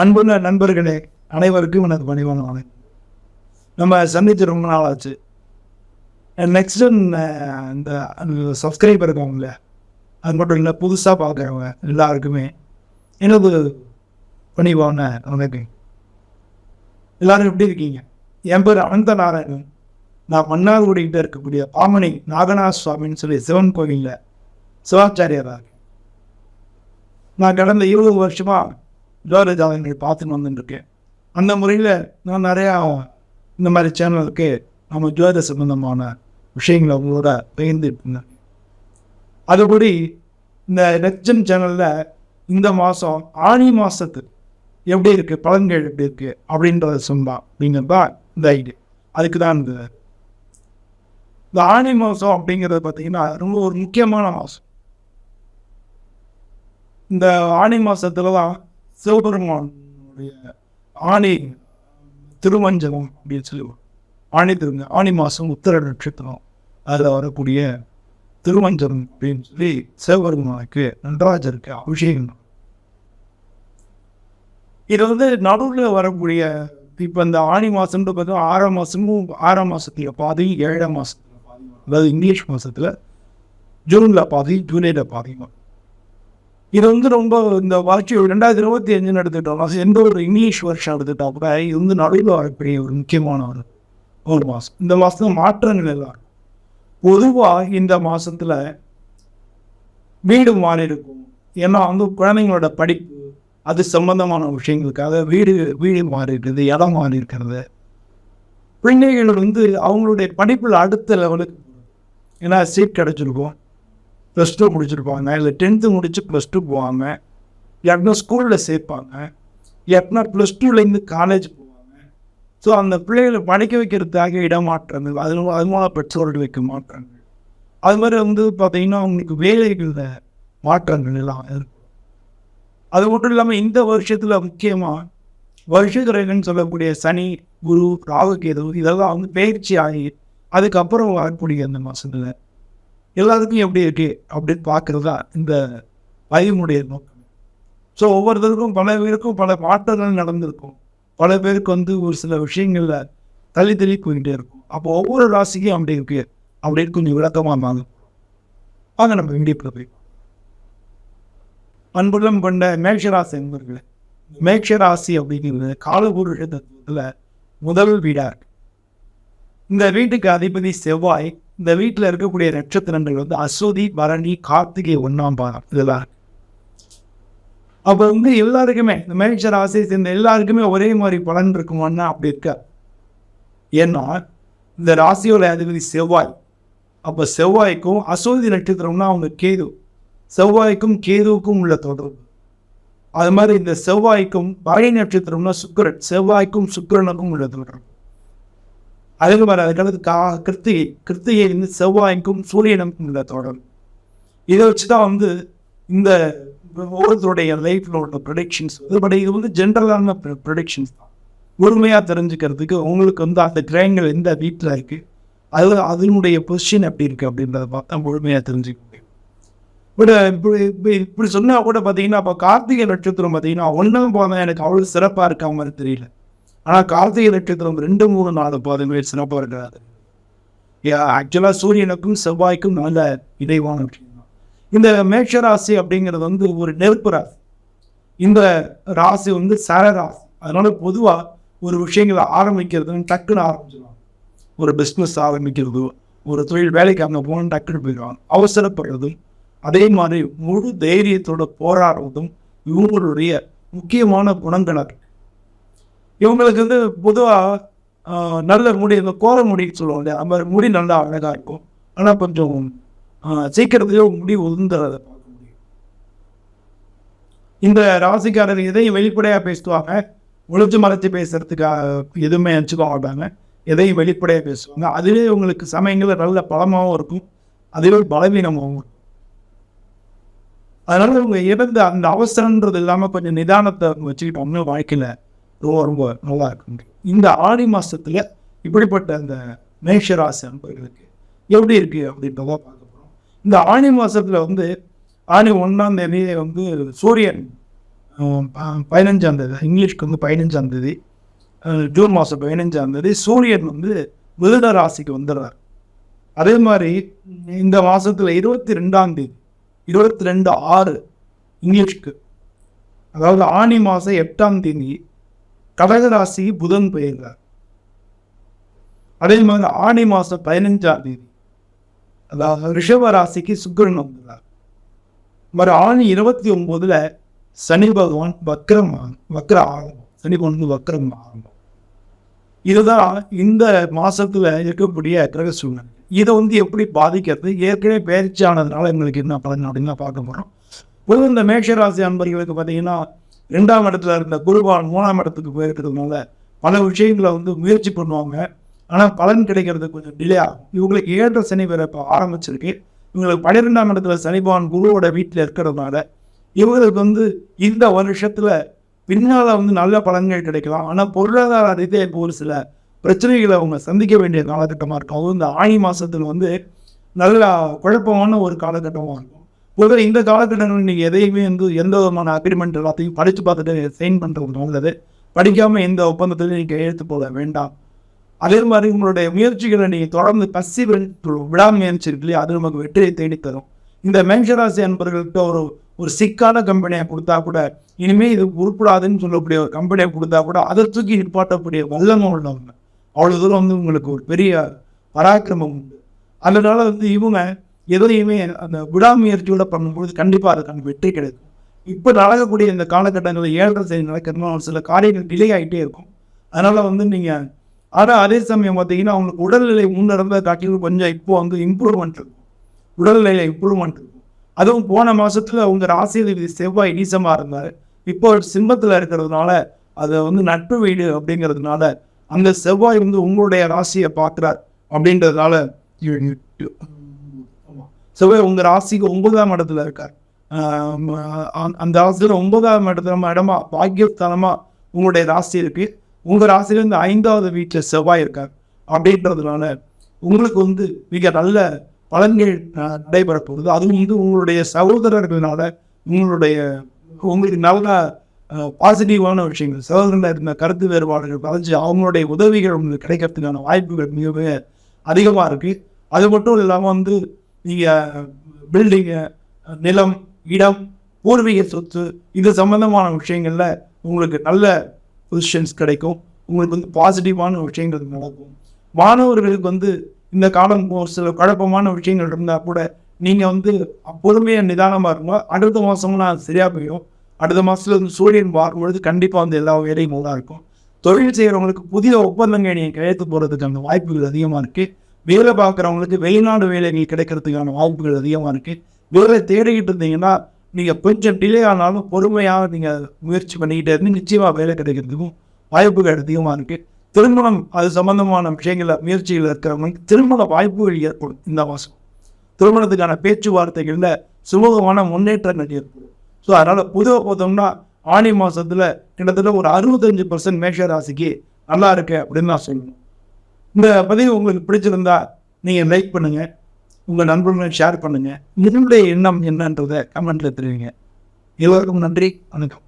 அன்புள்ள நண்பர்களே அனைவருக்கும் எனக்கு பணிவான வணக்கம். நம்ம சந்தித்து ரொம்ப நாள் ஆச்சு நெக்ஸ்ட் இந்த சப்ஸ்கிரைபர் இருக்காங்கல்ல அது மட்டும் இல்லை புதுசாக பார்க்குறவங்க எல்லாருக்குமே எனது பணிவான வணக்கம். எல்லாரும் எப்படி இருக்கீங்க? என் பேர் அனந்த நாராயணன். நான் மன்னார்குடிக்கிட்ட இருக்கக்கூடிய பாமணி நாகநாத சுவாமின்னு சொல்லி சிவன் கோவிலில் சிவாச்சாரியராக நான் கடந்த இருபது வருஷமாக ஜோர ஜாதகங்கள் பார்த்துன்னு வந்துட்டுருக்கேன். அந்த முறையில் நான் நிறையா இந்த மாதிரி சேனலுக்கு நம்ம ஜோதிட சம்பந்தமான விஷயங்களை அவங்களோட பகிர்ந்துட்டு இருந்தேன். அதுபடி இந்த நெக்ஜன் சேனலில் இந்த மாதம் ஆணி மாதத்து எப்படி இருக்குது பழங்கள் எப்படி இருக்குது அப்படின்றத சொன்னா அப்படிங்கிறதா இந்த ஐடியா அதுக்கு தான் இந்த இந்த ஆணி மாதம் அப்படிங்கிறது பார்த்தீங்கன்னா ரொம்ப ஒரு முக்கியமான மாதம் இந்த ஆணி மாசத்துல தான் சிவபெருமானுடைய ஆணி திருமஞ்சனம் அப்படின்னு சொல்லுவோம் ஆணி திருமஞ்ச ஆணி மாதம் உத்தர நட்சத்திரம். அதில் வரக்கூடிய திருமஞ்சனம் அப்படின்னு சொல்லி சிவபெருமானுக்கு நடராஜருக்கு அபிஷேகம். இது வந்து நடுவில் வரக்கூடிய இப்போ இந்த ஆணி மாதம்னு பார்த்தா ஆறாம் மாதமும் ஆறாம் மாதத்துல பாதி ஏழாம் மாதத்துல பாதி அதாவது இங்கிலீஷ் மாதத்தில் ஜூனில் பாதி ஜூலையில் பாதி இது வந்து ரொம்ப இந்த வாட்சி ரெண்டாயிரத்தி இருபத்தி அஞ்சு எடுத்துட்டோம் எந்த ஒரு இங்கிலீஷ் வருஷம் எடுத்துட்டோம் கூட இது வந்து நடுவில் வரக்கூடிய ஒரு முக்கியமான ஒரு ஒரு மாதம் இந்த மாதத்துல மாற்றங்கள் எல்லாம். பொதுவாக இந்த மாதத்தில் வீடு மாறி இருக்கும் ஏன்னா வந்து குழந்தைங்களோட படிப்பு அது சம்பந்தமான விஷயங்களுக்காக வீடு வீடு மாறி இடம் மாறி இருக்கிறது பிள்ளைகள் வந்து அவங்களுடைய படிப்பில் அடுத்த லெவலுக்கு ஏன்னா சீட் கிடச்சிருக்கும். ப்ளஸ் டூ முடிச்சிருப்பாங்க. இல்லை டென்த்து முடித்து ப்ளஸ் டூ போவாங்க. யாருன்னா ஸ்கூலில் சேர்ப்பாங்க. யாருன்னா ப்ளஸ் டூலேருந்து காலேஜ் போவாங்க. ஸோ அந்த பிள்ளைகளை படிக்க வைக்கிறதுக்காக இடமாற்றங்கள். அது அது மூலம் பெற்றோர்கள் வைக்க மாற்றங்கள். அது மாதிரி வந்து பார்த்திங்கன்னா அவங்களுக்கு வேலைகளில் மாற்றங்கள் எல்லாம் இருக்கும். அது மட்டும் இல்லாமல் இந்த வருஷத்தில் முக்கியமாக வருஷத்துறைகள்னு சொல்லக்கூடிய சனி குரு ராகு கேது இதெல்லாம் வந்து பயிற்சி ஆகி அதுக்கப்புறம் வரக்கூடிய அந்த மாதத்தில் எல்லாத்துக்கும் எப்படி இருக்கு அப்படின்னு பார்க்கறது தான் இந்த பதிவுடைய நோக்கம். ஸோ ஒவ்வொருத்தருக்கும் பல பேருக்கும் பல மாற்றங்கள் நடந்திருக்கும். பல பேருக்கு வந்து ஒரு சில விஷயங்களில் தள்ளி தள்ளி போயிட்டே இருக்கும். அப்போ ஒவ்வொரு ராசிக்கும் அப்படி இருக்கு அப்படின்னு கொஞ்சம் விளக்கமாக வாங்க. வாங்க நம்ம வீடியோக்குள்ள போய். அன்புள்ளம் கொண்ட மேக்ஷராசி என்பவர்களே மேக்ஷராசி அப்படிங்கிறது காலபுருஷ தத்துவத்தில் முதல் வீடாக இருக்கு. இந்த வீட்டுக்கு அதிபதி செவ்வாய் இந்த வீட்டில் இருக்கக்கூடிய நட்சத்திரங்கள் வந்து அஸ்வதி பரணி கார்த்திகை ஒன்றாம் பாதம். இதெல்லாம் அப்போ வந்து எல்லாருக்குமே இந்த மேஷ ராசியை சேர்ந்த எல்லாருக்குமே ஒரே மாதிரி பலன் இருக்குமான்னா அப்படி இருக்க. ஏன்னா இந்த ராசியோட அதிபதி செவ்வாய். அப்போ செவ்வாய்க்கும் அசோதி நட்சத்திரம்னா அவங்க கேது. செவ்வாய்க்கும் கேதுவுக்கும் உள்ள தொடர்பு. அது மாதிரி இந்த செவ்வாய்க்கும் பழனி நட்சத்திரம்னா சுக்கரன். செவ்வாய்க்கும் சுக்கிரனுக்கும் உள்ள தொடர்பு. அதே மாதிரி அதுக்கடுத்து கா கிருத்திகை கிருத்திகை வந்து செவ்வாய்க்கும் சூரியனுக்கும் உள்ள தொடர்பு இதை வச்சு தான் வந்து இந்த ஒவ்வொருத்தருடைய லைஃப்பில் உள்ள ப்ரொடிக்ஷன்ஸ் பட் இது வந்து ஜென்ரலான ப்ரொடிக்ஷன்ஸ் தான். முழுமையாக தெரிஞ்சுக்கிறதுக்கு உங்களுக்கு வந்து அந்த கிரகங்கள் எந்த வீட்டில் இருக்குது அது அதனுடைய பொசிஷன் எப்படி இருக்குது அப்படின்றத பார்த்தா முழுமையாக தெரிஞ்சுக்க முடியும். பட் இப்படி இப்படி இப்படி சொன்னால் கூட பார்த்தீங்கன்னா அப்போ கார்த்திகை நட்சத்திரம் பார்த்தீங்கன்னா ஒன்றாம் போனால் எனக்கு அவ்வளோ சிறப்பாக இருக்க மாதிரி தெரியல. ஆனால் கார்த்திகை நட்சத்திரம் ரெண்டு மூணு நாலு பாதங்கள் சிறப்பாக இருக்காது ஆக்சுவலாக சூரியனுக்கும் செவ்வாய்க்கும் நல்ல இடைவான விஷயம் இந்த மேஷ ராசி அப்படிங்கிறது வந்து ஒரு நெருப்பு ராசி. இந்த ராசி வந்து சரராசி அதனால் அதனால பொதுவாக ஒரு விஷயங்களை ஆரம்பிக்கிறதுன்னு டக்குன்னு ஆரம்பிச்சிடுவாங்க ஒரு பிஸ்னஸ் ஆரம்பிக்கிறதோ ஒரு தொழில் வேலைக்கு அங்கே போகணும் டக்குன்னு போயிடுவாங்க. அவசரப்படுறதும் அதே மாதிரி முழு தைரியத்தோட போராடுறதும் இவங்களுடைய முக்கியமான குணங்கள் இவங்களுக்கு வந்து பொதுவாக நல்ல முடி இந்த கோர முடின்னு சொல்லுவோம் இல்லையா? அந்த மாதிரி முடி நல்லா அழகாக இருக்கும். ஆனால் கொஞ்சம் ஆஹ், முடி உதிர்ந்துறதை பார்க்க முடியும். இந்த ராசிக்காரர் எதையும் வெளிப்படையாக பேசுவாங்க. ஒளிச்சு மறைச்சு பேசுறதுக்காக எதுவுமே வச்சுக்க மாட்டாங்க. எதையும் வெளிப்படையாக பேசுவாங்க. அதுவே உங்களுக்கு சமயங்களில் நல்ல பலமாகவும் இருக்கும். அதுவே பலவீனமாகவும் இருக்கும். அதனால் இவங்க இறந்த அந்த அவசரன்றது இல்லாமல் கொஞ்சம் நிதானத்தை வச்சுக்கிட்டோம்னு வாழ்க்கையில். ரொம்ப ரொம்ப நல்லா இருக்கும். இந்த ஆடி மாதத்தில் இப்படிப்பட்ட அந்த மேஷராசி அன்பர்களுக்கு எப்படி இருக்குது அப்படின்றத பார்க்க போகிறோம் இந்த ஆணி மாதத்தில் வந்து ஆணி ஒன்றாம் தேதி வந்து சூரியன் ப- பதினஞ்சாம் தேதி இங்கிலீஷ்க்கு வந்து பதினஞ்சாம் தேதி ஜூன் மாதம் பதினஞ்சாம் தேதி சூரியன் வந்து மிதுன ராசிக்கு வந்துடுறார். அதே மாதிரி இந்த மாதத்தில் இருபத்தி ரெண்டாம் தேதி இருபத்தி ரெண்டு ஆறு இங்கிலீஷ்க்கு அதாவது ஆனி மாதம் எட்டாம் தேதி கடகராசி புதன் பெயர்கிறார் அதே மாதிரி ஆனி மாதம் பதினஞ்சாம் தேதி அதாவது ரிஷப ராசிக்கு சுக்கரன் வந்துடுறார் மறு ஆணி இருபத்தி ஒம்போதுல சனி பகவான் வக்ரம் வக்ர ஆரம்பம். சனி பகவான் வக்ரம் ஆரம்பம். இதுதான் இந்த மாசத்துல இருக்கக்கூடிய கிரக சூழ்நிலை. இதை வந்து எப்படி பாதிக்கிறது? ஏற்கனவே பயிற்சி ஆனதுனால எங்களுக்கு என்ன பலன் அப்படின்னு பார்க்க போகிறோம் பொதுவாக இந்த மேஷராசி அன்பர்களுக்கு பார்த்தீங்கன்னா ரெண்டாம் இடத்துல இருந்த குருபான் மூணாம் இடத்துக்கு போயிருக்கிறதுனால பல விஷயங்களை வந்து முயற்சி பண்ணுவாங்க. ஆனால் பலன் கிடைக்கிறது கொஞ்சம் டிலே ஆகும். இவங்களுக்கு ஏற்ற சனி வேற இப்போ ஆரம்பிச்சிருக்கு. இவங்களுக்கு பன்னிரெண்டாம் இடத்துல சனிபான் குருவோட வீட்டில் இருக்கிறதுனால இவங்களுக்கு வந்து இந்த வருஷத்தில் பின்னால் வந்து நல்ல பலன்கள் கிடைக்கலாம். ஆனால் பொருளாதார ரீதியாக இப்போ ஒரு சில பிரச்சனைகளை அவங்க சந்திக்க வேண்டிய காலகட்டமாக இருக்கும். அதுவும் இந்த ஆணி மாதத்தில் வந்து நல்ல குழப்பமான ஒரு காலகட்டமாக இருக்கும். பொதுவாக இந்த காலகட்டங்களில் நீங்கள் எதையுமே வந்து எந்த விதமான அக்ரிமெண்ட் எல்லாத்தையும் படித்து பார்த்துட்டு சைன் பண்ணுறது நல்லது படிக்காமல் எந்த ஒப்பந்தத்திலையும் நீங்கள் எழுத்து போக வேண்டாம். அதே மாதிரி உங்களுடைய முயற்சிகளை நீங்கள் தொடர்ந்து பசி விடாமுயற்சி இருக்கு இல்லையா அது நமக்கு வெற்றியை தேடித்தரும். இந்த மேஷராசி அன்பர்களுக்கு ஒரு ஒரு சிக்கான கம்பெனியை கொடுத்தா கூட இனிமேல் இது உருப்படாதுன்னு சொல்லக்கூடிய ஒரு கம்பெனியை கொடுத்தா கூட அதை தூக்கி நிற்பாட்டக்கூடிய வல்லமும் உள்ளவங்க. அவ்வளோ தூரம் வந்து உங்களுக்கு ஒரு பெரிய பராக்கிரமம் உண்டு. அதனால வந்து இவங்க எதுலையுமே அந்த விடாமுயற்சியோட பண்ணும்போது கண்டிப்பாக அதுக்கான வெற்றி கிடைக்கும். இப்போ நடக்கக்கூடிய இந்த காலகட்டங்களில் ஏழரை செய்தி நடக்கிறதுனால ஒரு சில காரியங்கள் டிலே ஆகிட்டே இருக்கும். அதனால் வந்து நீங்கள் ஆனால் அதே சமயம் பார்த்தீங்கன்னா அவங்களுக்கு உடல்நிலை முன்னடந்த காட்டிலும் கொஞ்சம் இப்போ வந்து இம்ப்ரூவ்மெண்ட் இருக்கும். உடல்நிலையில் இம்ப்ரூவ்மெண்ட் இருக்கும். அதுவும் போன மாதத்தில் அவங்க ராசியில் செவ்வாய் நீசமாக இருந்தார். இப்போ சிம்மத்தில் இருக்கிறதுனால அதை வந்து நட்பு வீடு அப்படிங்கிறதுனால அந்த செவ்வாய் வந்து உங்களுடைய ராசியை பார்க்குறார் அப்படின்றதுனால செவ்வாய் உங்கள் ராசிக்கு ஒன்பதாம் இடத்துல இருக்கார். அந்த- ராசியில் ஒன்பதாம் இடத்துல இடமா பாக்கியஸ்தானமாக உங்களுடைய ராசி இருக்கு. உங்கள் ராசியிலேருந்து ஐந்தாவது வீட்டில் செவ்வாய் இருக்கார். அப்படின்றதுனால உங்களுக்கு வந்து மிக நல்ல பலன்கள் நடைபெற போகுது. அதுவும் வந்து உங்களுடைய சகோதரர்களால் உங்களுடைய உங்களுக்கு நல்ல பாசிட்டிவான விஷயங்கள் சகோதரர்கள் இருந்த கருத்து வேறுபாடுகள் பதிஞ்சு அவங்களுடைய உதவிகள் உங்களுக்கு கிடைக்கிறதுக்கான வாய்ப்புகள் மிக மிக அதிகமாக இருக்குது அது மட்டும் இல்லாமல் வந்து நீங்கள் பில்டிங்கு நிலம் இடம் பூர்வீக சொத்து இது சம்பந்தமான விஷயங்களில் உங்களுக்கு நல்ல பொசிஷன்ஸ் கிடைக்கும். உங்களுக்கு வந்து பாசிட்டிவான விஷயங்கள் நடக்கும். மாணவர்களுக்கு வந்து இந்த காலம் ஒரு சில குழப்பமான விஷயங்கள் இருந்தால் கூட நீங்கள் வந்து பொறுமையாக நிதானமாக இருங்க. அடுத்த மாதமும் நான் சரியாக போயிடும். அடுத்த மாதத்துல வந்து சூரியன் பார்க்கும்பொழுது கண்டிப்பாக வந்து எல்லா வேலையும் நல்லா இருக்கும். தொழில் செய்கிறவங்களுக்கு புதிய ஒப்பந்தங்கள் நீங்கள் கையெழுத்து போகிறதுக்கான வாய்ப்புகள் அதிகமாக இருக்குது வேலை பார்க்குறவங்களுக்கு வெளிநாடு வேலைகள் கிடைக்கிறதுக்கான வாய்ப்புகள் அதிகமாக இருக்குது வேலை தேடிக்கிட்டு இருந்தீங்கன்னா நீங்கள் கொஞ்சம் டிலே ஆனாலும் பொறுமையாக நீங்கள் முயற்சி பண்ணிக்கிட்டே இருந்து நிச்சயமாக வேலை கிடைக்கிறதுக்கும் வாய்ப்புகள் அதிகமாக இருக்குது திருமணம் அது சம்மந்தமான விஷயங்களில் முயற்சிகள் இருக்கிறவங்களுக்கு திருமண வாய்ப்புகள் ஏற்படும் இந்த மாதம் திருமணத்துக்கான பேச்சுவார்த்தைகளில் சுமூகமான முன்னேற்றங்கள் ஏற்படும். ஸோ அதனால் பொதுவாக பார்த்தோம்னா ஆணி மாதத்தில் கிட்டத்தட்ட ஒரு அறுபத்தஞ்சு பர்சன்ட் மேஷ ராசிக்கு நல்லா இருக்கு அப்படின்னு நான் சொல்லணும் இந்த பதிவு உங்களுக்கு பிடிச்சிருந்தா நீங்கள் லைக் பண்ணுங்கள் உங்கள் நண்பர்களும் ஷேர் பண்ணுங்கள் இதனுடைய எண்ணம் என்னன்றதை கமெண்ட்டில் தெரிவிங்க. எல்லோருக்கும் நன்றி. வணக்கம்.